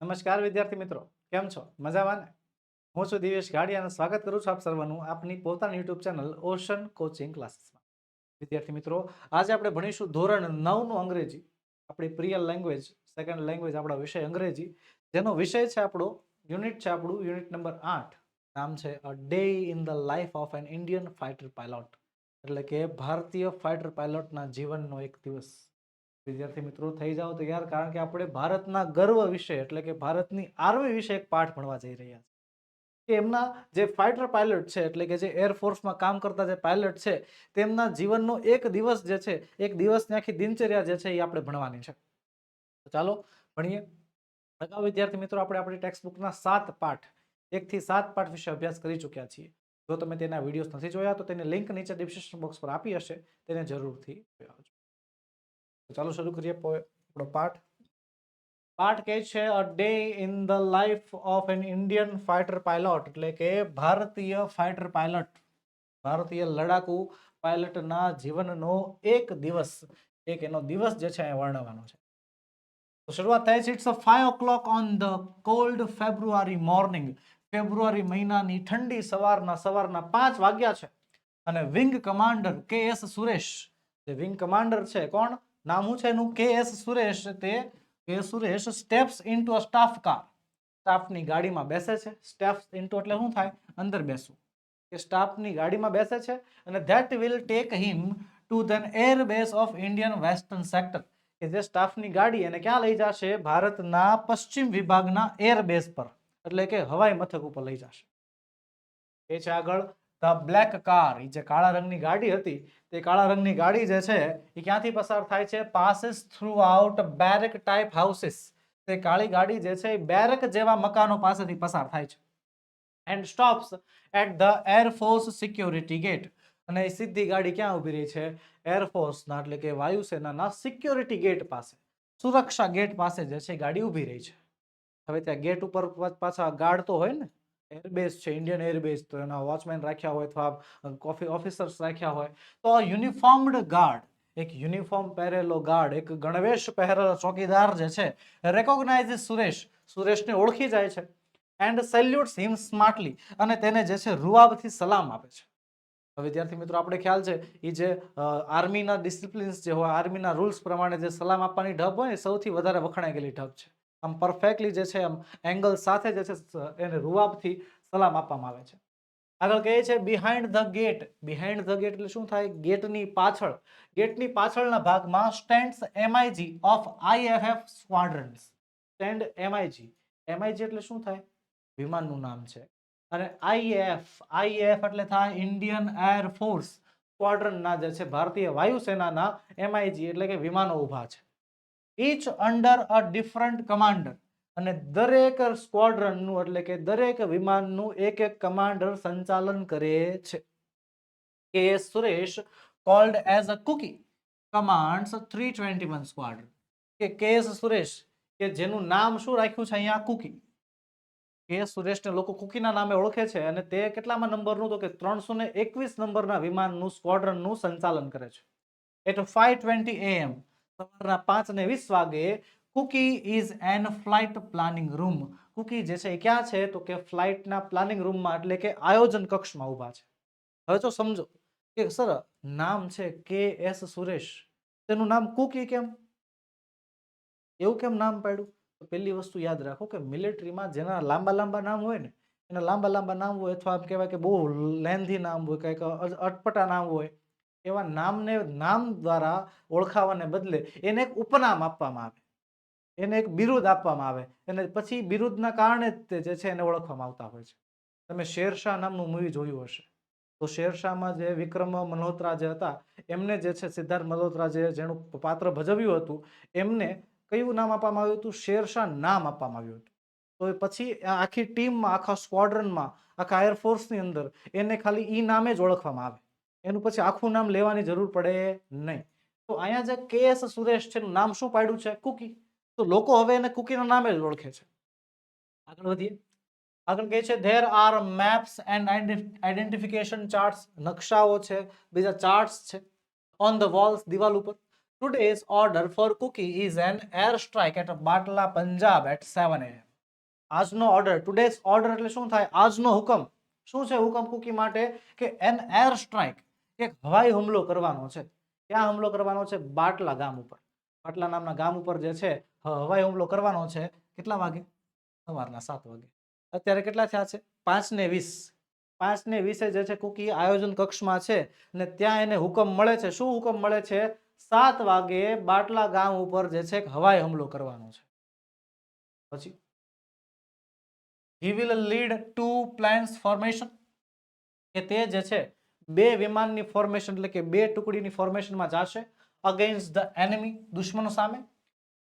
નમસ્કાર વિદ્યાર્થી મિત્રો, કેમ છો? મજામાં ને? હું છું દિવેશ ગાડી અને સ્વાગત કરું છું આપ સર્વનું આપની પોતાની યુટ્યુબ ચેનલ ઓશન કોચિંગ ક્લાસીસમાં. વિદ્યાર્થી મિત્રો, આજે આપણે ભણીશું ધોરણ નવનું અંગ્રેજી, આપણી પ્રિય લેંગ્વેજ સેકન્ડ લેંગ્વેજ આપણા વિષય અંગ્રેજી. જેનો વિષય છે આપણો યુનિટ છે આપણું યુનિટ નંબર આઠ. નામ છે a day in the life of an Indian fighter pilot એટલે કે ભારતીય ફાઇટર પાયલોટના જીવનનો એક દિવસ. વિદ્યાર્થી મિત્રો, થઈ જાઓ તૈયાર, કારણ કે આપણે ભારતના ગર્વ વિશે, એટલે કે ભારતની આર્મી વિશે એક પાઠ ભણવા જઈ રહ્યા છે કે એમના જે ફાઇટર પાયલટ છે, એટલે કે જે એરફોર્સમાં કામ કરતા જે પાયલટ છે, તેમના જીવનનો એક દિવસ જે છે, એક દિવસની આખી દિનચર્યા જે છે, એ આપણે ભણવાની છે. ચાલો ભણીએ. અગાઉ વિદ્યાર્થી મિત્રો, આપણે આપણી ટેક્સ્ટ બુકના સાત પાઠ, એકથી સાત પાઠ વિશે અભ્યાસ કરી ચૂક્યા છીએ. જો તમે તેના વિડીયોઝ નથી જોયા, તો તેની લિંક નીચે ડિસ્ક્રિપ્શન બોક્સ પર આપી હશે. તેને જરૂરથી જોયા તો ચાલો શરૂ કરીએ આપણો પાઠ. પાઠ કહે છે a day in the life of an Indian fighter pilot એટલે કે ભારતીય ફાઇટર પાયલટ ભારતીય લડાકુ પાયલટના જીવનનો એક દિવસ, એક એનો દિવસ જે છે અહીંયા વર્ણવવાનો છે. તો શરૂઆત થાય છે it's a five o'clock on the cold February morning ફેબ્રુઆરી મહિનાની ઠંડી સવારના સવારના પાંચ વાગ્યા છે. અને wing commander K S Suresh. જે વિંગ કમાન્ડર છે, કોણ? નામ શું છે એનું? કે એસ સુરેશ તે, K Suresh steps into a staff car સ્ટાફની ગાડીમાં બેસે છે. સ્ટેપ્સ ઇનટુ એટલે શું થાય? અંદર બેસવું. કે સ્ટાફની ગાડીમાં બેસે છે અને that will take him to then air base of Indian western sector કે જે સ્ટાફની ગાડી એને ક્યાં લઈ જશે? ભારતના પશ્ચિમ વિભાગના એર બેઝ પર. એટલે કે હવાઈ મથક ઉપર લઈ જશે. એ છે આગળ. The black car. એ જે કાળા રંગની ગાડી હતી, તે કાળા રંગની ગાડી જે છે એ ક્યાંથી પસાર થાય છે? Passes throughout barrack type houses તે કાળી ગાડી જે છે એ બેરેક જેવા મકાનો પાસેથી પસાર થાય છે. And stops at the air force security gate અને એ સીધી ગાડી ક્યાં ઊભી રહી છે? એરફોર્સના એટલે કે વાયુસેનાના સિક્યોરિટી ગેટ પાસે. સુરક્ષા ગેટ પાસે જે છે ગાડી ઊભી રહી છે. હવે ત્યાં ગેટ ઉપર પાછા ગાર્ડ તો હોય ને એરબેઝ છે ઇન્ડિયન એરબેઝ તો એના વોચમેન રાખ્યા હોય, અથવા કોફી ઓફિસર્સ રાખ્યા હોય, તો યુનિફોર્મડ ગાર્ડ એક યુનિફોર્મ પહેરેલો ગાર્ડ એક ગણવેશ પહેરેલો ચોકીદાર જે છે રેકોગ્નાઇઝ સુરેશ. સુરેશને ઓળખી જાય છે એન્ડ સેલ્યુટ્સ હિમ સ્માર્ટલી અને તેને જે છે, રૂઆબથી સલામ આપે છે. વિદ્યાર્થી મિત્રો, આપણે ખ્યાલ છે એ જે આર્મીના ડિસિપ્લિન્સ જે હોય આર્મીના રૂલ્સ પ્રમાણે જે સલામ આપવાની ઢબ હોય, એ સૌથી વધારે વખણાઈ ગયેલી ઢબ છે. આમ પરફેક્ટલી જે છે, આમ એંગલ સાથે જે છે એને રૂઆબથી સલામ આપવામાં આવે છે. આગળ કહે છે behind the gate behind the gate એટલે શું થાય? ગેટની પાછળ. ગેટની પાછળના ભાગમાં stands MIG of IFF squadrons stand MIG MIG એટલે શું થાય? વિમાનનું નામ છે. અને આઈએફ આઈએફ એટલે થાય ઇન્ડિયન એર ફોર્સ સ્ક્વાડ્રનના જે છે, ભારતીય વાયુસેનાના એમઆઈજી એટલે કે વિમાનો ઊભા છે. Each under a different commander અને દરેક સ્ક્વોડ્રનનું, એટલે કે દરેક વિમાનનું એક એક કમાન્ડર સંચાલન કરે છે. K Suresh called as a Cookie commands three twenty one squadron. કે કે સુરેશ, કે જેનું નામ શું રાખ્યું છે અહીંયા? કુકી. કે સુરેશને લોકો કુકીના નામે ઓળખે છે અને તે કેટલામાં નંબરનું? તો કે ત્રણસો ને એકવીસ નંબરના વિમાનનું સ્ક્વોડ્રનનું સંચાલન કરે છે. એટ ફાઈવ ટ્વેન્ટી એએમ સવારના પાંચ ને વીસ વાગે Cookie is an flight planning room. Cookie જે છે એ ક્યાં છે? તો કે ફ્લાઇટના પ્લાનિંગ રૂમમાં, એટલે કે આયોજન કક્ષમાં ઊભા છે. હવે જો સમજો કે સર, નામ છે કે એસ સુરેશ. તેનું નામ કુકી કેમ? એવું કેમ નામ પાડ્યું? તો પહેલી વસ્તુ યાદ રાખો કે મિલિટરીમાં જેના લાંબા લાંબા નામ હોય ને, એના લાંબા લાંબા નામ હોય અથવા આમ કહેવાય કે બહુ લેન્ધી નામ હોય, કંઈક અટપટા નામ હોય એવા નામને, નામ દ્વારા ઓળખાવાને બદલે એને એક ઉપનામ આપવામાં આવે. એને એક બિરુદ આપવામાં આવે અને પછી બિરુદના કારણે જ તે જે છે એને ઓળખવામાં આવતા હોય છે. તમે શેરશાહ નામનું મૂવી જોયું હશે. તો શેરશાહમાં જે વિક્રમ મલ્હોત્રા જે હતા, એમને જે છે સિદ્ધાર્થ મલ્હોત્રા જે જેનું પાત્ર ભજવ્યું હતું, એમને કયું નામ આપવામાં આવ્યું હતું? શેરશાહ નામ આપવામાં આવ્યું હતું. તો પછી આખી ટીમમાં, આખા સ્ક્વોડ્રનમાં, આખા એરફોર્સની અંદર એને ખાલી ઈ નામે જ ઓળખવામાં આવે. એનું પછી આખું નામ લેવાની જરૂર પડે નહીં. તો અહીંયા જે કે એસ સુરેશ છે, એનું નામ શું પાડ્યું છે? કુકી. તો લોકો હવે એને કુકીના નામે જ ઓળખે છે. આગળ વધીએ. આગળ કહે છે there are maps and identification charts નકશાઓ છે, બીજા ચાર્ટ્સ છે ઓન ધ વોલ્સ દિવાલ ઉપર. Today's order for Cookie is an air strike at Batala Punjab at સેવન એમ આજનો ઓર્ડર ટુડેઝ ઓર્ડર એટલે શું થાય? આજનો હુકમ. શું છે હુકમ કુકી માટે? કે એન એર સ્ટ્રાઇક એક હવાઈ હુમલો કરવાનો છે. ક્યાં હુમલો કરવાનો છે? બાટલા ગામ ઉપર. બાટલા નામના ગામ ઉપર જે છે હવાઈ હુમલો કરવાનો છે. કેટલા વાગે? સવારના સાત વાગે. અત્યારે કેટલા થયા છે? પાંચ ને વીસ. પાંચ ને વીસે જે છે, કુકી આયોજન કક્ષમાં છે ને ત્યાં એને હુકમ મળે છે. શું હુકમ મળે છે? સાત વાગે બાટલા ગામ ઉપર જે છે હવાઈ હુમલો કરવાનો છે. પછી? He will lead two planes formation કે તે જે છે બે વિમાનની ફોર્મેશન એટલે કે બે ટુકડીની ફોર્મેશનમાં જશે અગેન્સ્ટ ધ એનિમી દુશ્મનો સામે.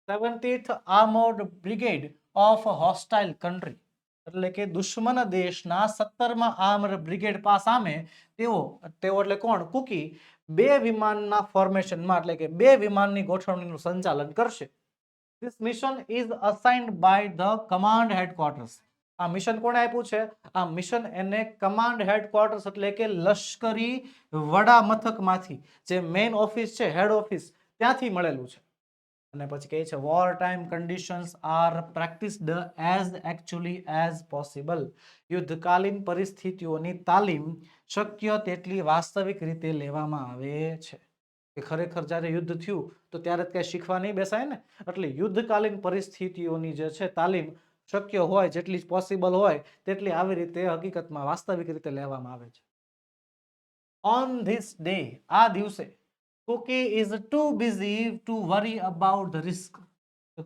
Seventieth armoured brigade of hostile country એટલે કે દુશ્મન દેશના સત્તરમાં આર્મર બ્રિગેડ પા સામે તેઓ તેઓ એટલે કોણ? કુકી. બે વિમાનના ફોર્મેશનમાં એટલે કે બે વિમાનની ગોઠવણીનું સંચાલન કરશે. This mission is assigned by the command headquarters આ મિશન કોણે આપ્યું છે? આ મિશન એને કમાન્ડ હેડક્વાર્ટર્સ એટલે કે લશ્કરી વડા મથકમાંથી જે મેઇન ઓફિસ છે હેડ ઓફિસ ત્યાંથી મળેલું છે. અને પછી કહે છે war time conditions are practised as actually as possible યુદ્ધકાલીન પરિસ્થિતિઓની તાલીમ શક્ય તેટલી વાસ્તવિક રીતે લેવામાં આવે છે. કે ખરેખર જ્યારે યુદ્ધ થયું, તો ત્યારે જ કાંઈ શીખવા નહીં બેસાય ને? એટલે યુદ્ધકાલીન પરિસ્થિતિઓની જે છે, તાલીમ શક્ય હોય, જેટલી પોસિબલ હોય, તેટલી આવી રીતે હકીકતમાં વાસ્તવિક રીતે લેવામાં આવે છે. ઓન ધીસ ડે આ દિવસે Kuki is too busy to worry about the risk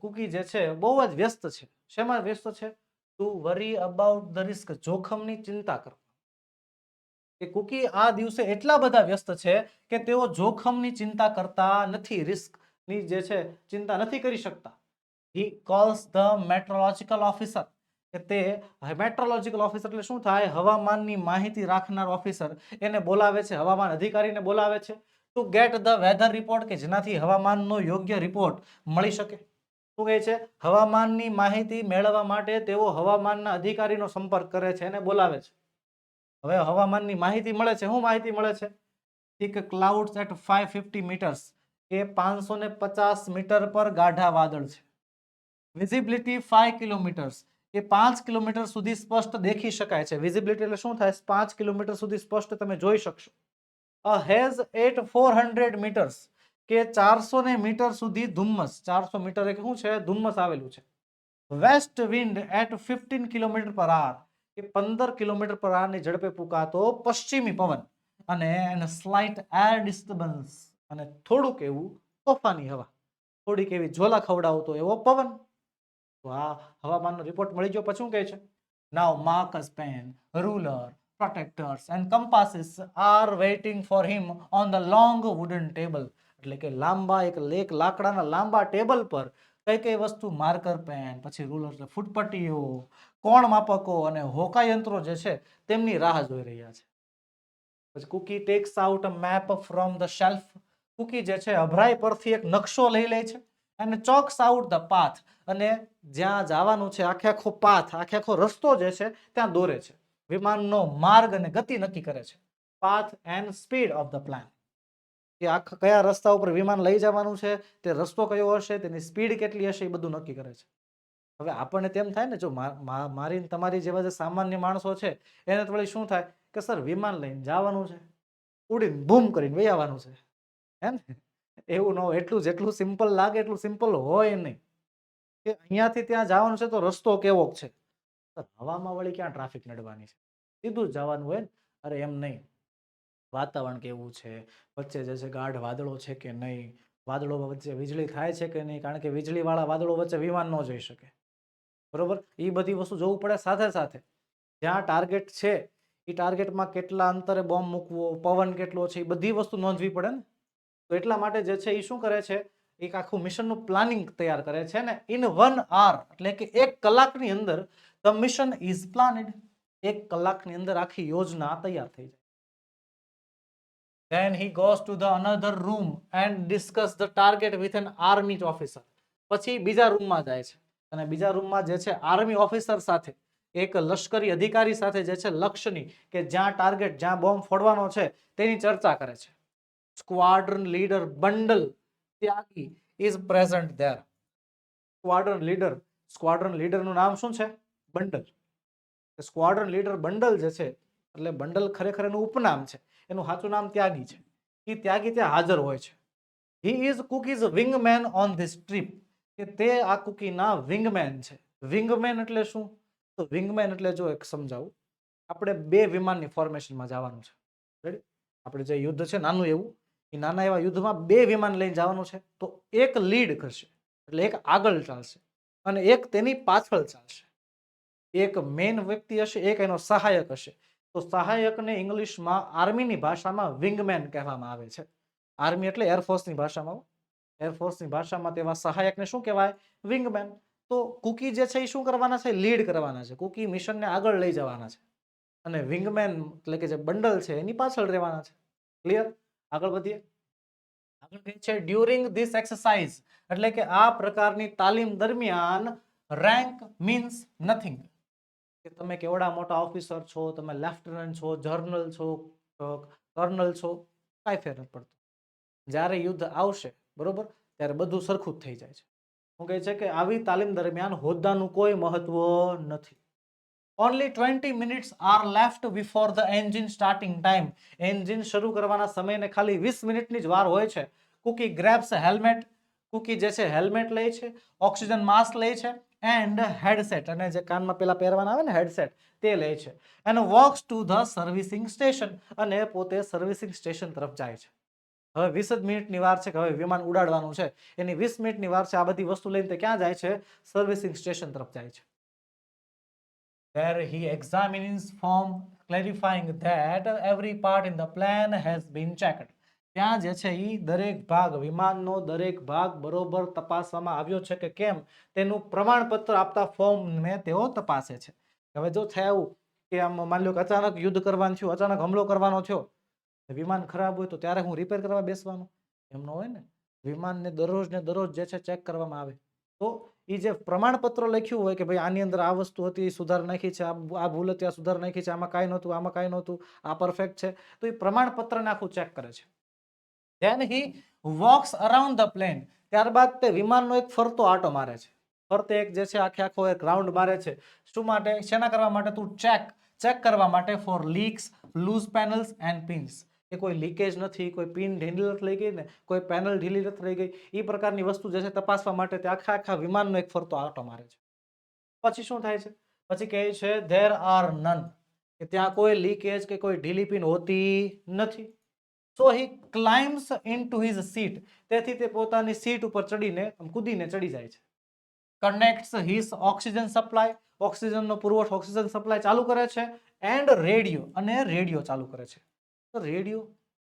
Kuki જે છે, બહુ જ વ્યસ્ત છે. શેમાં વ્યસ્ત છે? To worry about the risk જોખમની ચિંતા કરવા. કે કુકી આ દિવસે એટલા બધા વ્યસ્ત છે કે તેઓ જોખમની ચિંતા કરતા નથી રિસ્કની જે છે, ચિંતા નથી કરી શકતા. He calls the meteorological officer કે તે મેટ્રોલોજીકલ ઓફિસર એટલે શું થાય? હવામાનની માહિતી રાખનાર ઓફિસર એને બોલાવે છે, હવામાન અધિકારીને બોલાવે છે to get the weather report કે જેનાથી હવામાનનો યોગ્ય રિપોર્ટ મળી શકે. શું કહે છે? હવામાનની માહિતી મેળવવા માટે તેઓ હવામાનના અધિકારીનો સંપર્ક કરે છે અને બોલાવે છે. હવે હવામાનની માહિતી મળે છે. શું માહિતી મળે છે? એક clouds at five fifty metres એ પાંચસો પચાસ મીટર પર ગાઢા વાદળ છે. વિઝિબિલિટી ફાઈવ કિલોમીટર્સ એ પાંચ કિલોમીટર સુધી સ્પષ્ટ દેખી શકાય છે. વિઝિબિલિટી એટલે શું થાય? પાંચ કિલોમીટર સુધી સ્પષ્ટ તમે જોઈ શકશો. Haze at four hundred metres કે ચારસો ને મીટર સુધી ધુમ્મસ. ચારસો મીટર એક શું છે? ધુમ્મસ આવેલું છે. West wind at fifteen kilometre per hour એ પંદર કિલોમીટર પર આરની ઝડપે ફૂંકાતો પશ્ચિમી પવન. અને એને સ્લાઇટ એર ડિસ્ટર્બન્સ અને થોડુંક એવું તોફાની હવા. થોડીક એવી ઝોલા ખવડાવતો એવો પવન. તો આ હવામાનનો રિપોર્ટ મળી ગયો. પછી શું કહે છે? Now marks pen ruler protractors and compasses are waiting for him on the long wooden table એટલે કે લાંબા એક લેક લાકડાના લાંબા ટેબલ પર કઈ કઈ વસ્તુ માર્કર પેન પછી રૂલર ફૂટપટ્ટીઓ, કોણ માપકો અને હોકા યંત્રો જે છે તેમની રાહ જોઈ રહ્યા છે. પછી Cookie takes out a map from the shelf Cookie જે છે અભરાઈ પરથી એક નકશો લઈ લે છે અને ચોક્સ આઉટ ધ પાથ અને જ્યાં જવાનું છે, આખે આખો પાથ, આખે આખો રસ્તો જે છે, ત્યાં દોરે છે. વિમાનનો માર્ગ અને ગતિ નક્કી કરે છે. Path and speed of the plan કે આખા, કયા રસ્તા ઉપર વિમાન લઈ જવાનું છે, તે રસ્તો કયો હશે, તેની સ્પીડ કેટલી હશે, એ બધું નક્કી કરે છે. હવે આપણને તેમ થાય ને, જો મારી તમારી જેવા જે સામાન્ય માણસો છે, એને તો શું થાય? કે સર, વિમાન લઈને જવાનું છે. ઉડીને બૂમ કરીને વહી આવવાનું છે. ને? એવું ન એટલું જેટલું સિમ્પલ લાગે, એટલું સિમ્પલ હોય નહીં. કે અહીંયાથી ત્યાં જવાનું છે તો રસ્તો કેવો છે? હવામાં વળી ક્યાં ટ્રાફિક નડવાની છે? સીધું જવાનું હોય ને? અરે એમ નહીં. વાતાવરણ કેવું છે? વચ્ચે જે છે ગાઢ વાદળો છે કે નહીં? વાદળો વચ્ચે વીજળી થાય છે કે નહીં? કારણ કે વીજળીવાળા વાદળો વચ્ચે વિમાન ન જઈ શકે. બરોબર? એ બધી વસ્તુ જોવું પડે સાથે સાથે. જ્યાં ટાર્ગેટ છે એ ટાર્ગેટમાં કેટલા અંતરે બોમ્બ મૂકવો, પવન કેટલો છે એ બધી વસ્તુ નોંધવી પડે ને? તો એટલા માટે જે છે એ શું કરે છે? એક આખું મિશનનું પ્લાનિંગ તૈયાર કરે છે ને ઇન વન આર એટલે કે એક કલાકની અંદર ધ મિશન ઇઝ પ્લાનેડ એક કલાકની અંદર આખી યોજના તૈયાર થઈ જાય. Then he goes to the another room and discuss the target with an army officer પછી બીજા રૂમમાં જાય છે. અને બીજા રૂમમાં જે છે આર્મી ઓફિસર સાથે, એક લશ્કરી અધિકારી સાથે જે છે લક્ષ્યની કે જ્યાં ટાર્ગેટ જ્યાં બોમ્બ ફોડવાનો છે, તેની ચર્ચા કરે છે. Squadron leader Bundle Tyagi is present there squadron leader squadron લીડરનું નામ શું છે? બંડલ. સ્ક્વોડ્રન લીડર બંડલ જે છે, એટલે બંડલ ખરેખર એનું ઉપનામ છે. એનું સાચું નામ ત્યાગી છે. એ ત્યાગી ત્યાં હાજર હોય છે. He is Cookie's wingman on this trip કે તે આ કુકીના વિંગમેન છે. વિંગમેન એટલે શું? તો વિંગમેન એટલે જો એક સમજાવું. આપણે બે વિમાનની ફોર્મેશનમાં જવાનું છે. રેડી આપણે જે યુદ્ધ છે, નાનું એવું. એ નાના એવા યુદ્ધમાં બે વિમાન લઈને જવાનું છે, તો એક લીડ કરશે એટલે એક આગળ ચાલશે અને એક તેની પાછળ ચાલશે. એક મેન વ્યક્તિ હશે, એક એનો સહાયક હશે. તો સહાયકને ઇંગ્લિશમાં આર્મીની ભાષામાં વિંગમેન કહેવામાં આવે છે. આર્મી એટલે એરફોર્સની ભાષામાં એરફોર્સની ભાષામાં તેવા સહાયકને શું કહેવાય? વિંગમેન. તો કુકી જે છે એ શું કરવાના છે? લીડ કરવાના છે. કુકી મિશનને આગળ લઈ જવાના છે. અને વિંગમેન એટલે કે જે બંડલ છે, એની પાછળ રહેવાના છે. ક્લિયર? આગળ વધીએ. આગળ કહે છે? ડ્યુરિંગ ધીસ એક્સરસાઇઝ એટલે કે આ પ્રકારની તાલીમ દરમિયાન રેન્ક મીન્સ નથિંગ કે તમે કેવડા મોટા ઓફિસર છો, તમે લેફ્ટનન્ટ છો જર્નલ છો કર્નલ છો, કાંઈ ફેર નથી પડતો. જ્યારે યુદ્ધ આવશે, બરોબર? ત્યારે બધું સરખું જ થઈ જાય છે. હું કહે છે કે આવી તાલીમ દરમિયાન હોદ્દાનું કોઈ મહત્વ નથી. Only twenty minutes are left before the engine starting time engine શરૂ કરવાના સમયને ખાલી વીસ મિનિટની જ વાર હોય છે. કુકી ગ્રેબ્સ હેલ્મેટ કુકી જે છે હેલ્મેટ લે છે ઓક્સિજન માસ્ક લે છે એન્ડ હેડસેટ અને જે કાનમાં પેલા પહેરવાના આવે ને હેડસેટ તે લે છે. And walks to the servicing station અને પોતે સર્વિસિંગ સ્ટેશન તરફ જાય છે. હવે વીસ જ મિનિટની વાર છે કે હવે વિમાન ઉડાડવાનું છે. એની વીસ મિનિટની વાર છે, આ બધી વસ્તુ લઈને તે ક્યાં જાય છે? સર્વિસિંગ સ્ટેશન તરફ જાય છે. There he examines form, clarifying that every part in the plan has been checked. ત્યાં જે છે એ દરેક ભાગ, વિમાનનો દરેક ભાગ બરોબર તપાસવામાં આવ્યો છે કે કેમ? તેનું પ્રમાણપત્ર આપતા ફોર્મને તેઓ તપાસે છે. હવે જો થાય એવું કે આમ માની લો કે અચાનક યુદ્ધ કરવાનું થયું, અચાનક હુમલો કરવાનો થયો વિમાન ખરાબ હોય તો ત્યારે હું રિપેર કરવા બેસવાનું? એમનો હોય ને. વિમાનને દરરોજ ને દરરોજ જે છે ચેક કરવામાં આવે. તો એ જે પ્રમાણપત્ર લખ્યું હોય કે ભાઈ આની અંદર આ વસ્તુ હતી એ સુધાર નાખી છે, આ ભૂલ હતી, આ સુધાર નાખી છે, આમાં કાંઈ નહોતું, આમાં કાંઈ નહોતું, આ પરફેક્ટ છે. તો એ પ્રમાણપત્રને આખું ચેક કરે છે. Then he walks around the plane ત્યારબાદ તે વિમાનનો એક ફરતો આટો મારે છે. ફરતે એક જે છે, આખે આખો એક રાઉન્ડ મારે છે. શું માટે? શેના કરવા માટે તું ચેક ચેક કરવા માટે for leaks loose panels and pins કે કોઈ લીકેજ નથી, કોઈ પિન ઢીલી નથી રહી ગઈ ને કોઈ પેનલ ઢીલી નથી રહી ગઈ એ પ્રકારની વસ્તુ જે છે તપાસવા માટે તે આખા આખા વિમાનનો એક ફરતો આટો મારે છે. પછી શું થાય છે? પછી કહે છે ધેર આર નન કે ત્યાં કોઈ લીકેજ કે કોઈ ઢીલી પિન હોતી નથી. So he climbs into his seat તેથી તે પોતાની સીટ ઉપર ચડીને કૂદીને ચડી જાય છે. કનેક્ટ્સ હિઝ ઓક્સિજન સપ્લાય ઓક્સિજનનો પુરવઠો ઓક્સિજન સપ્લાય ચાલુ કરે છે. એન્ડ રેડિયો અને રેડિયો ચાલુ કરે છે. રેડિયો?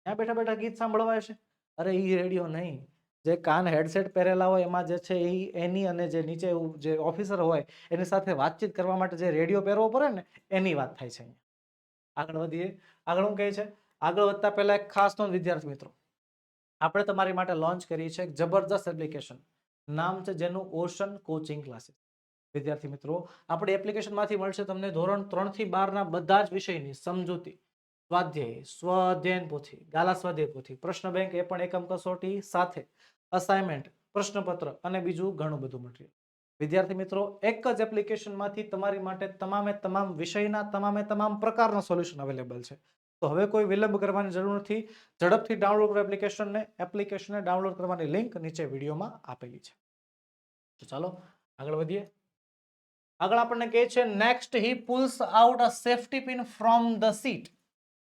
ત્યાં બેઠા બેઠા ગીત સાંભળવાય છે અરે એ રેડિયો નહીં. જે કાન હેડસેટ પહેરેલા હોય, એમાં જે છે એ એની અને જે નીચે જે ઓફિસર હોય, એની સાથે વાતચીત કરવા માટે જે રેડિયો પહેરવો પડે ને, એની વાત થાય છે આગળ વધીએ. આગળ હું કહે છે, આગળ વધતા પહેલા એક ખાસ નોંધ, વિદ્યાર્થી મિત્રો. આપણે તમારી માટે લોન્ચ કરી છે એક જબરદસ્ત એપ્લિકેશન નામ છે જેનું ઓશન કોચિંગ ક્લાસીસ વિદ્યાર્થી મિત્રો, આપણી એપ્લિકેશનમાંથી મળશે તમને ધોરણ ત્રણથી બારના બધા જ વિષયની સમજૂતી. સ્વાધ્યાય સ્વઅધ્યયન પોથી, ગાલા સ્વાધ્યાય પોથી. પ્રશ્ન બેંક એ પણ એકમ કસોટી સાથે અસાઇનમેન્ટ પ્રશ્નપત્ર અને બીજું ઘણું બધું મટીરિયલ વિદ્યાર્થી મિત્રો, એક જ એપ્લિકેશનમાંથી તમારી માટે તમામે તમામ વિષયના તમામે તમામ પ્રકારના સોલ્યુશન અવેલેબલ છે. તો હવે કોઈ વિલંબ કરવાની જરૂર નથી. ઝડપથી ડાઉનલોડ કરો એપ્લિકેશનને એપ્લિકેશનને ડાઉનલોડ કરવાની લિંક નીચે વિડીયોમાં આપેલી છે. તો ચાલો, આગળ વધીએ. આગળ આપણને કહે છે next he pulls out a safety pin from the seat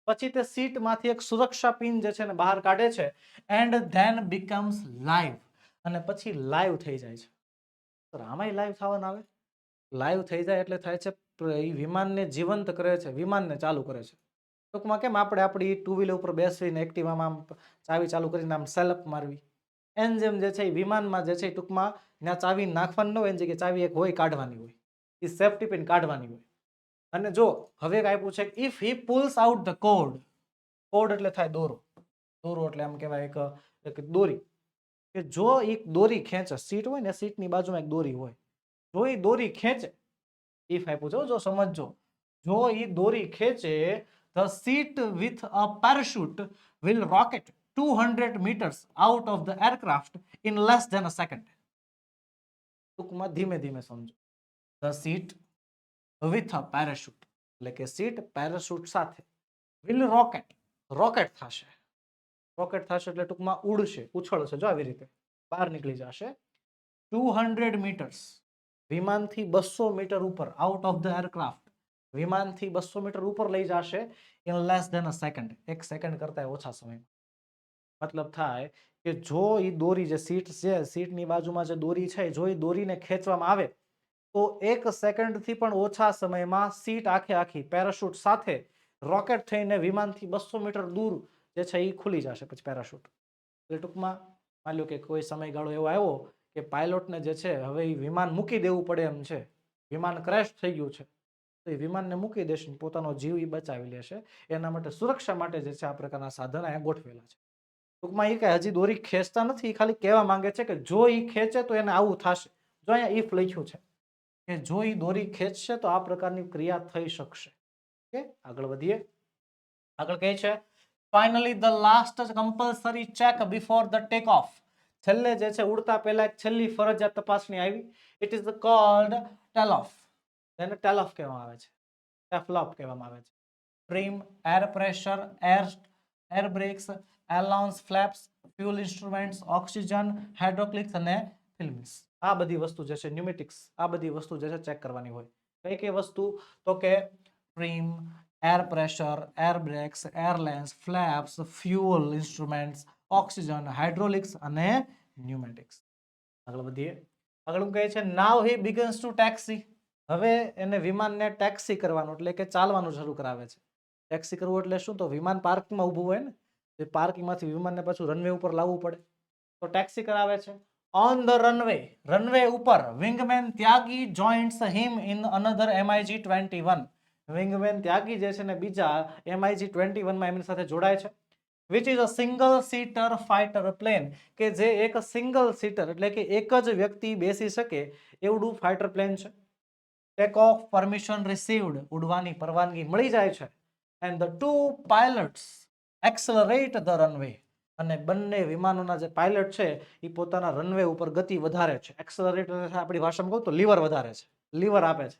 પછી તે સીટમાંથી એક સુરક્ષા પિન જે છે ને બહાર કાઢે છે એન્ડ ધેન બીકમ્સ લાઈવ અને પછી લાઈવ થઈ જાય છે. તો આમાંય લાઈવ થવાનું આવે? લાઈવ થઈ જાય એટલે થાય છે એ વિમાનને જીવંત કરે છે, વિમાનને ચાલુ કરે છે. ટૂંકમાં કેમ આપણે આપણી ટુ વ્હીલર ઉપર બેસવીને એક્ટિવામાં આમ ચાવી ચાલુ કરીને આમ સેલ્ફ મારવી? એન જેમ જે છે એ વિમાનમાં જે છે ટૂંકમાં ત્યાં ચાવી નાખવાની ન હોય એની જગ્યાએ ચાવી એક હોય કાઢવાની હોય. એ સેફ્ટી પિન કાઢવાની હોય. અને જો હવે આપ્યું છે if he pulls out the cord cord એટલે થાય દોરો. દોરો એટલે એમ કહેવાય એક એક દોરી. કે જો એક દોરી ખેંચે સીટ હોય ને સીટની બાજુમાં એક દોરી હોય. જો એ દોરી ખેંચે ઇફ આપ્યું છે જો સમજજો. જો એ દોરી ખેંચે the seat with a parachute will rocket 200 metres out of the aircraft in less than a second ટૂંકમાં ધીમે ધીમે સમજો. ધ સીટ વિથ પેરાશૂટ, એટલે કે સીટ, પેરાશૂટ સાથે. વિલ રોકેટ રોકેટ થશે. રોકેટ થશે એટલે ટૂંકમાં ઉડશે, ઉછળશે, જો આવી રીતે. બહાર નીકળી જશે. ટુ હંડ્રેડ મીટર્સ વિમાનથી બસો મીટર ઉપર આઉટ ઓફ ધ એરક્રાફ્ટ વિમાનથી બસો મીટર ઉપર લઈ જશે in less than a second એક સેકન્ડ કરતા ઓછા સમયમાં. મતલબ થાય કે જો એ દોરી જે સીટ છે સીટની બાજુમાં જે દોરી છે જો એ દોરીને ખેંચવામાં આવે તો એક સેકન્ડથી પણ ઓછા સમયમાં સીટ આખે આખી પેરાશૂટ સાથે રોકેટ થઈને વિમાનથી બસો મીટર દૂર જે છે એ ખુલી જશે પછી પેરાશૂટ. એટલે ટૂંકમાં માની લો કે કોઈ સમયગાળો એવો આવ્યો કે પાયલોટને જે છે હવે એ વિમાન મૂકી દેવું પડે એમ છે. વિમાન ક્રેશ થઈ ગયું છે. તો એ વિમાનને મૂકી દેશે પોતાનો જીવ એ બચાવી લેશે. એના માટે સુરક્ષા માટે જે છે આ પ્રકારના સાધન અહીંયા ગોઠવેલા છે. ટૂંકમાં એ કાંઈ હજી દોરી ખેંચતા નથી. એ ખાલી કહેવા માંગે છે કે જો એ ખેંચે તો એને આવું થશે. જો અહીંયા ઇફ લખ્યું છે. કે જો એ દોરી ખેંચશે તો આ પ્રકારની ક્રિયા થઈ શકશે. ઓકે, આગળ વધીએ. આગળ કહે છે finally the last compulsory check before the take off છેલ્લે જે છે, ઉડતા પહેલા એક છેલ્લી ફરજિયાત તપાસણી આવી. It is called tell off તેને ટેલ ઓફ કહેવામાં આવે છે. ટેફલોપ કહેવામાં આવે છે. Trim air pressure air air brakes ailerons flaps fuel instruments oxygen hydraulics અને ફિલ્મ્સ આ બધી વસ્તુ જે છે ન્યુમેટિક્સ આ બધી વસ્તુ જે છે ચેક કરવાની હોય. કઈ કઈ વસ્તુ તો કે trim air pressure air brakes ailerons flaps fuel instruments oxygen hydraulics અને ન્યુમેટિક્સ આગળ વધીએ. આગળ કહે છે નાવ હી બિગન્સ ટુ ટેક્સી હવે એને વિમાનને ટેક્સી કરવાનું, એટલે કે ચાલવાનું શરૂ કરાવે છે. ટેક્સી કરવું એટલે શું? તો વિમાન પાર્કિંગમાં ઊભું હોય ને, તે પાર્કિંગમાંથી વિમાનને પાછું રનવે ઉપર લાવવું પડે. તો ટેક્સી કરાવે છે. ઓન ધ રનવે રનવે ઉપર wingman Tyagi joins him in another MiG twenty one wingman Tyagi જે છે ને બીજા એમઆઈજી ટ્વેન્ટી વનમાં એમની સાથે જોડાય છે. Which is a single seater fighter plane કે જે એક સિંગલ સીટર એટલે કે એક જ વ્યક્તિ બેસી શકે એવડું ફાઇટર પ્લેન છે. ટેક ઓફ પરમિશન રિસીવડ ઉડવાની પરવાનગી મળી જાય છે. And the two pilots accelerate the runway અને બંને વિમાનોના જે પાયલટ છે, એ પોતાના રનવે ઉપર ગતિ વધારે છે. એક્સલરેટર આપણી ભાષામાં કહું તો લીવર વધારે છે. લીવર આપે છે.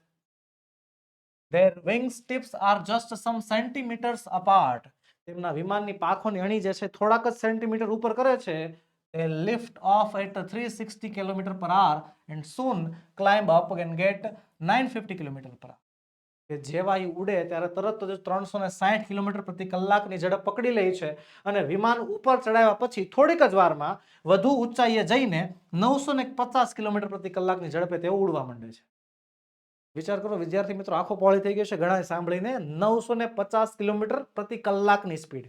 Their wings tips are just some centimeters apart. તેમના વિમાનની પાંખોની અણી જે છે, થોડાક જ સેન્ટીમીટર ઉપર કરે છે. They lift off at 360 kilometre per hour and soon climb up and get 950 kilometre per hour. કે જેવા એ ઉડે ત્યારે તરત જ ત્રણસો ને સાઠ કિલોમીટર પ્રતિ કલાકની ઝડપ પકડી લે છે અને વિમાન ઉપર ચડાવ્યા પછી થોડીક જ વારમાં વધુ ઊંચાઈએ જઈને નવસો ને પચાસ કિલોમીટર પ્રતિ કલાકની ઝડપે તેઓ ઉડવા માંડે છે. વિચાર કરો, વિદ્યાર્થી મિત્રો, આખો પોળી થઈ ગયો છે ઘણા સાંભળીને. નવસો ને પચાસ કિલોમીટર પ્રતિ કલાકની speed.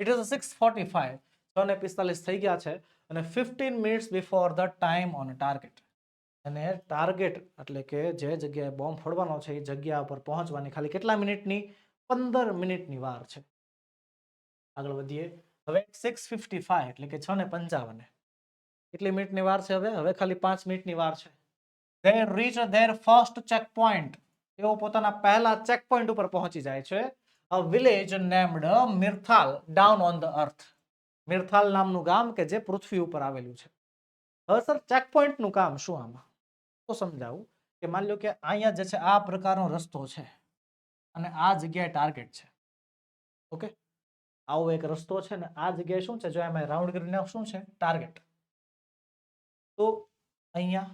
It is six forty five છ ને પિસ્તાલીસ થઈ ગયા છે અને fifteen minutes before the time on target અને ટાર્ગેટ એટલે કે જે જગ્યાએ બોમ્બ ફોડવાનો છે, એ જગ્યા ઉપર પહોંચવાની ખાલી કેટલા મિનિટની? પંદર મિનિટની વાર છે. આગળ વધીએ. હવે સિક્સ ફિફ્ટી ફાઈવ એટલે કે છ ને પંચાવને. કેટલી મિનિટની વાર છે હવે? હવે ખાલી પાંચ મિનિટની વાર છે. There reach their first check point તેઓ પોતાના પહેલા checkpoint ઉપર પહોંચી જાય છે. A village named Mirthal down on the earth Mirthal નામનું ગામ કે જે પૃથ્વી ઉપર આવેલું છે. હવે સર ચેક પોઈન્ટનું કામ શું આમાં? સમજાવું કે માની લો કે અહીંયા જે છે, આ પ્રકારનો રસ્તો છે અને આ જગ્યાએ ટાર્ગેટ છે. ઓકે? આવો એક રસ્તો છે ને આ જગ્યાએ શું છે? જો એમાં રાઉન્ડ કરીને શું છે? ટાર્ગેટ તો અહીંયા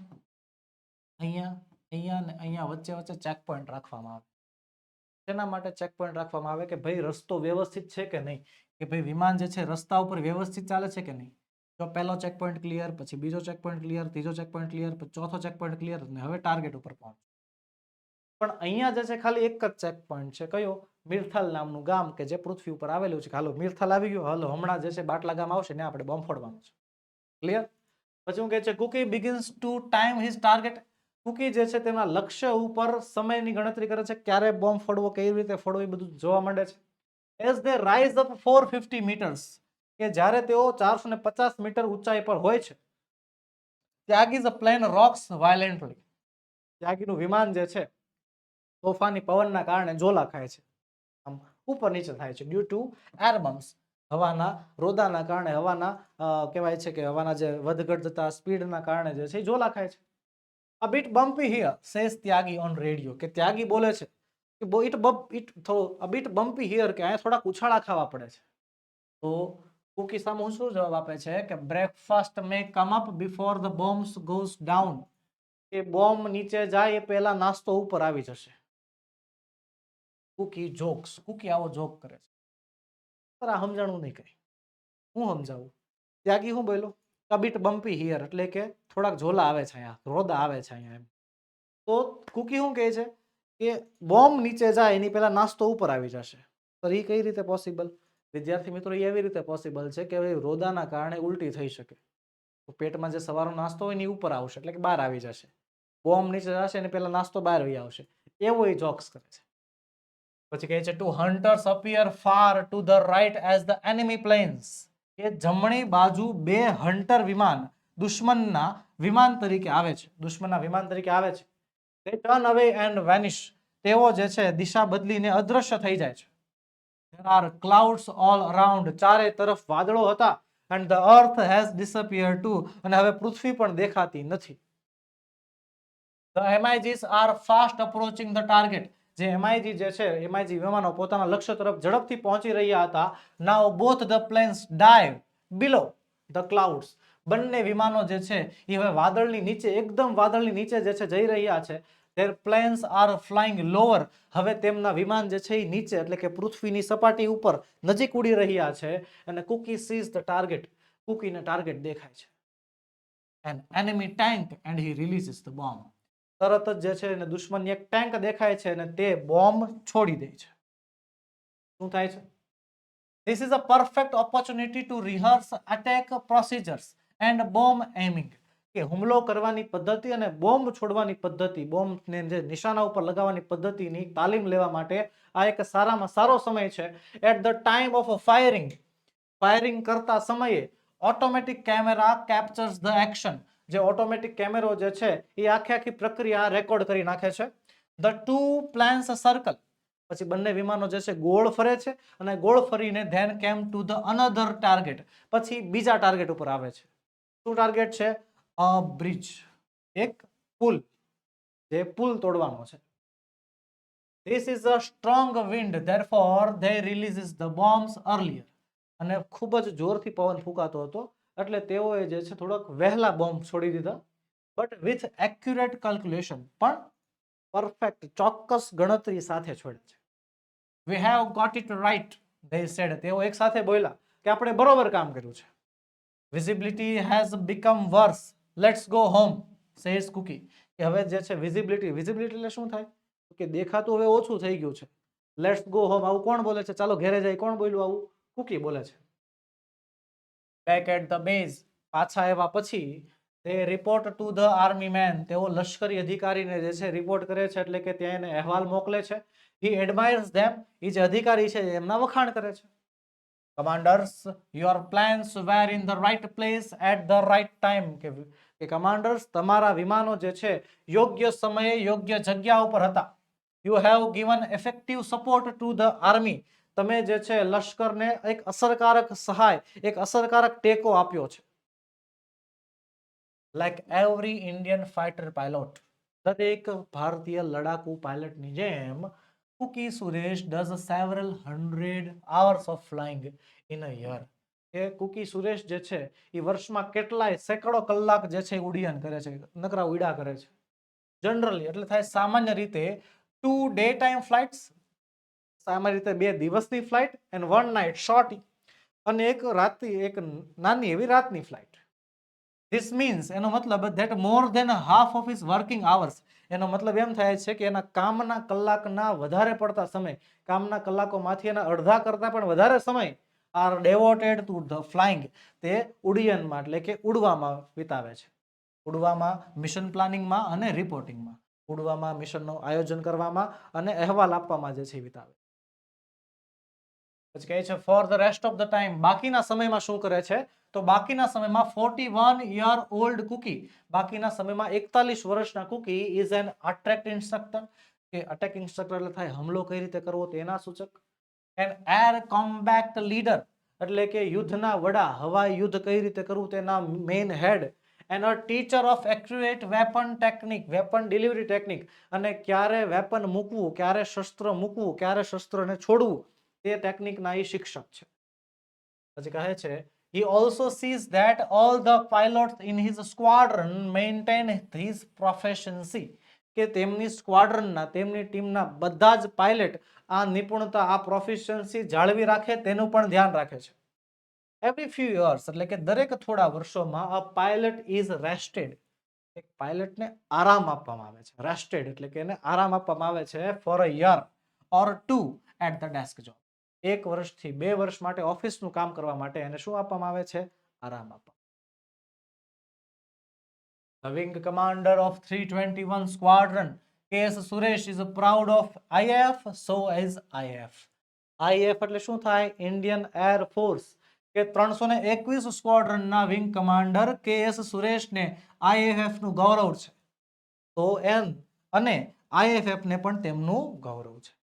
અહીંયા અહીંયા ને અહીંયા વચ્ચે વચ્ચે ચેક પોઈન્ટ રાખવામાં આવે. તેના માટે ચેક પોઈન્ટ રાખવામાં આવે? કે ભાઈ રસ્તો વ્યવસ્થિત છે કે નહીં? કે ભાઈ વિમાન જે છે, રસ્તા ઉપર વ્યવસ્થિત ચાલે છે કે નહીં? જો પહેલો ચેક પોઈન્ટ ક્લિયર પછી બીજો ચેક પોઈન્ટ ક્લિયર ત્રીજો ચેક પોઈન્ટ ક્લિયર પછી ચોથો ચેક પોઈન્ટ ક્લિયર અને હવે ટાર્ગેટ ઉપર પહોંચ. પણ અહીંયા જે છે ખાલી એક જ ચેક પોઈન્ટ છે. કયો? મિરથાલ નામનું ગામ કે જે પૃથ્વી ઉપર આવેલું છે. હાલો, મિરથલ આવી ગયું. હાલો, હમણાં જે છે બાટલા ગામ આવશે ને આપણે બોમ્બ ફોડવાનું છે. ક્લિયર પછી હું કહે છે Cookie begins to time his target Cookie જે છે તેના લક્ષ્ય ઉપર સમયની ગણતરી કરે છે. ક્યારે બોમ્બ ફોડવો, કેવી રીતે ફોડવો એ બધું જોવા માંડે છે. As they rise up four fifty metres કે જ્યારે તેઓ ચારસો ને પચાસ મીટર ઊંચાઈ પર હોય છે ત્યાગીઝ પ્લેન રોક્સ વાયલેન્ટલી. ત્યાગીનું વિમાન જે છે, તોફાની પવનના કારણે ઝોલા ખાય છે. આમ ઉપર નીચે થાય છે ડ્યુ ટુ એર હવાના, રોદાના કારણે, હવાના કહેવાય છે કે હવાના જે વધઘટ જતા સ્પીડના કારણે જે છે ઝોલા ખાય છે. A bit bumpy here says Tyagi on radio કે ત્યાગી બોલે છે કે બો બમ્પ ઇટ થોડો અ બિટ બમ્પી હિયર કે અહીંયા થોડાક ઉછાળા ખાવા પડે છે. તો કુકી સામુ શું જવાબ આપે છે? કે breakfast may come up before the bombs goes down કે બોમ્બ નીચે જાય એ પહેલા નાસ્તો ઉપર આવી જશે. કુકી જોક્સ કુકી આવો જોક કરે છે. પર આ સમજાણું નહીં કઈ. હું સમજાવું? ત્યાગી હું બોલો કબીટ બમ્પી હિયર એટલે કે થોડાક ઝોલા આવે છે અહીંયા. રોદા આવે છે અહીંયા એમ. તો કુકી શું કહે છે? કે બોમ્બ નીચે જાય, એની પહેલા નાસ્તો ઉપર આવી જશે. તો એ કઈ રીતે પોસિબલ વિદ્યાર્થી મિત્રો એવી રીતે પોસિબલ છે કે રોદાના કારણે ઉલટી થઈ શકે. પેટમાં જે સવારનો નાસ્તો હોય ને એ ઉપર આવશે, એટલે કે બહાર આવી જશે. બોમ્બ નીચે જશે ને પેલા નાસ્તો બહાર આવી આવશે. એવો એ જોક્સ કરે છે. પછી કહે છે two hunters appear far to the right as the enemy planes કે જમણી બાજુ બે હન્ટર વિમાન દુશ્મનના વિમાન તરીકે આવે છે. દુશ્મનના વિમાન તરીકે આવે છે. તે ટર્ન અવે એન્ડ વેનિશ તેઓ જે છે દિશા બદલીને અદ્રશ્ય થઈ જાય છે. There are clouds all around ચારે તરફ વાદળો હતા and the earth has disappeared too અને હવે પૃથ્વી પણ દેખાતી નથી the MiGs are fast approaching the target જે MiG જે છે MiG વિમાનો પોતાના લક્ષ્ય તરફ ઝડપથી પહોંચી રહ્યા હતા now both the planes dive below the clouds બંને વિમાનો જે છે એ હવે વાદળની નીચે એકદમ વાદળની નીચે જે છે જઈ રહ્યા છે their planes are flying lower હવે તેમના વિમાન જે છે એ નીચે એટલે કે પૃથ્વીની સપાટી ઉપર નજીક ઉડી રહ્યા છે અને કુકી sees the target કુકીને ટાર્ગેટ દેખાય છે an enemy tank and he releases the bomb તરત જ જે છે એને દુશ્મનની એક ટેન્ક દેખાય છે અને તે બોમ્બ છોડી દે છે શું થાય છે This is a perfect opportunity to rehearse attack procedures and bomb aiming. કે હુમલો કરવાની પદ્ધતિ અને બોમ્બ છોડવાની પદ્ધતિ, બોમ્બને જે નિશાના ઉપર લગાવવાની પદ્ધતિની તાલીમ લેવા માટે આ એક સારામાં સારો સમય છે. At the time of firing firing કરતા સમયે automatic camera captures the action જે ઓટોમેટિક કેમેરો જે છે, એ આખી આખી પ્રક્રિયા રેકોર્ડ કરી નાખે છે. ધ ટુ પ્લાન્સ સર્કલ પછી બંને વિમાનો જે છે, ગોળ ફરે છે અને ગોળ ફરીને than came to the another target પછી બીજા ટાર્ગેટ ઉપર આવે છે. શું ટાર્ગેટ છે? A bridge. એક પુલ જે પુલ તોડવાનો છે. This is a strong wind therefore they releases the bombs earlier અને ખૂબ જ જોરથી પવન ફૂંકાતો હતો, એટલે તેઓએ જે છે થોડોક વહેલા બોમ્બ છોડી દીધા. બટ વિથ એક્યુરેટ કેલ્ક્યુલેશન પણ પરફેક્ટ ચોક્કસ ગણતરી સાથે છોડે છે. We have got it right they said તેઓ એક સાથે બોલ્યા કે આપણે બરોબર કામ કર્યું છે. Visibility has become worse let's go home says Cookie કે હવે જે છે વિઝિબિલિટી વિઝિબિલિટી એટલે શું થાય? કે દેખાતું હવે ઓછું થઈ ગયું છે. લેટ્સ ગો હોમ આવું કોણ બોલે છે? ચાલો ઘેરે જાય કોણ બોલ્યું આવું? કુકી બોલે છે. બેક એટ ધ બેઝ પાછા આવ્યા પછી તે report to the army man તેઓ લશ્કરી અધિકારીને જે છે રિપોર્ટ કરે છે એટલે કે ત્યાં એને અહેવાલ મોકલે છે. હી એડમાયર્સ ધેમ એ જે અધિકારી છે એમના વખાણ કરે છે. Commanders your plans were in the right place at the right time કે કમાન્ડર્સ તમારા વિમાનો જે છે, યોગ્ય સમયે યોગ્ય જગ્યા ઉપર હતા. You have given effective support to the army તમે જે છે, લશ્કરને એક અસરકારક સહાય, એક અસરકારક ટેકો આપ્યો છે. Like every Indian fighter pilot દરેક ભારતીય લડાકુ પાયલટની જેમ Kuki Suresh does several hundred hours of flying in a year એ કુકી સુરેશ જે છે એ વર્ષમાં કેટલાય સેંકડો કલાક જે છે ઉડ્ડયન કરે છે, નકરા ઉડા કરે છે. જનરલી એટલે થાય સામાન્ય રીતે ટુ ડે ટાઈમ ફ્લાઇટ્સ સામાન્ય રીતે બે દિવસની flight and one night short અને એક રાતની, એક નાની એવી રાતની ફ્લાઇટ ધીસ મીન્સ એનો મતલબ that more than half of is working hours એનો મતલબ એમ થાય છે કે એના કામના કલાકના વધારે પડતા સમય, કામના કલાકોમાંથી એના અડધા કરતાં પણ વધારે સમય are devoted to the flying તે ઉડ્ડયનમાં એટલે કે ઉડવામાં વિતાવે છે. ઉડવામાં મિશન પ્લાનિંગમાં અને રિપોર્ટિંગમાં ઉડવામાં મિશનનું આયોજન કરવામાં અને અહેવાલ આપવામાં જે છે વિતાવે પછી કહે છે for the rest of the time બાકીના સમયમાં શું કરે છે? તો બાકીના સમયમાં forty one year old Kuki બાકીના સમયમાં એકતાલીસ વર્ષના Kuki is an attack instructor કે અટેક ઇન્સ્ટ્રક્ટર એટલે થાય હુમલો કઈ રીતે કરવો તેના સૂચક. એન એર કોમ્બેક્ટ લીડર એટલે કે યુદ્ધના વડા, હવાઈ યુદ્ધ કઈ રીતે કરવું તેના main head and a teacher of accurate weapon technique weapon delivery technique અને ક્યારે વેપન મૂકવું, ક્યારે શસ્ત્ર મૂકવું, ક્યારે શસ્ત્રને છોડવું. તે ટેકનિકના એ શિક્ષક છે. પછી કહે છે, he also sees that all the pilots in his squadron maintain his proficiency. કે તેમની સ્ક્વાડ્રનના તેમની ટીમના બધા જ પાયલટ આ નિપુણતા, આ પ્રોફિશિયન્સી જાળવી રાખે તેનું પણ ધ્યાન રાખે છે. એવરી ફ્યુ યર્સ એટલે કે દરેક થોડા વર્ષોમાં અ પાયલટ ઇઝ રેસ્ટેડ એક પાયલટને આરામ આપવામાં આવે છે. રેસ્ટેડ એટલે કે એને આરામ આપવામાં આવે છે for a year or two at the desk job એક વર્ષથી બે વર્ષ માટે ઓફિસનું કામ કરવા માટે એને શું આપવામાં આવે છે? આરામ આપવામાં The wing commander of 321 Squadron, K S Suresh is proud of IAF so as IAF IAF એટલે શું થાય? ઇન્ડિયન એર ફોર્સ કે ત્રણસો ને એકવીસ સ્ક્વોડ્રનના વિંગ કમાન્ડર કે એસ સુરેશને આઈએફએફનું ગૌરવ છે. તો એમ. અને આઈએફએફને પણ તેમનું ગૌરવ છે.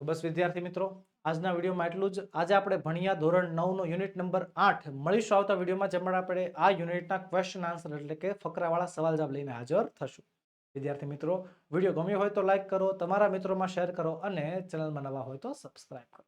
તો બસ વિદ્યાર્થી મિત્રો, આજના વિડીયોમાં એટલું જ. આજે આપણે ભણ્યા ધોરણ નવનો યુનિટ નંબર આઠ મળીશું આવતા વિડીયોમાં, જેમાં આપણે આ યુનિટના ક્વેશ્ચન આન્સર એટલે કે ફકરાવાળા સવાલ જવાબ લઈને હાજર થશું. વિદ્યાર્થી મિત્રો, વીડિયો ગમ્યો હોય તો લાઇક કરો, તમારા મિત્રોમાં શેર કરો અને ચેનલમાં નવા હોય તો સબસ્ક્રાઇબ કરો.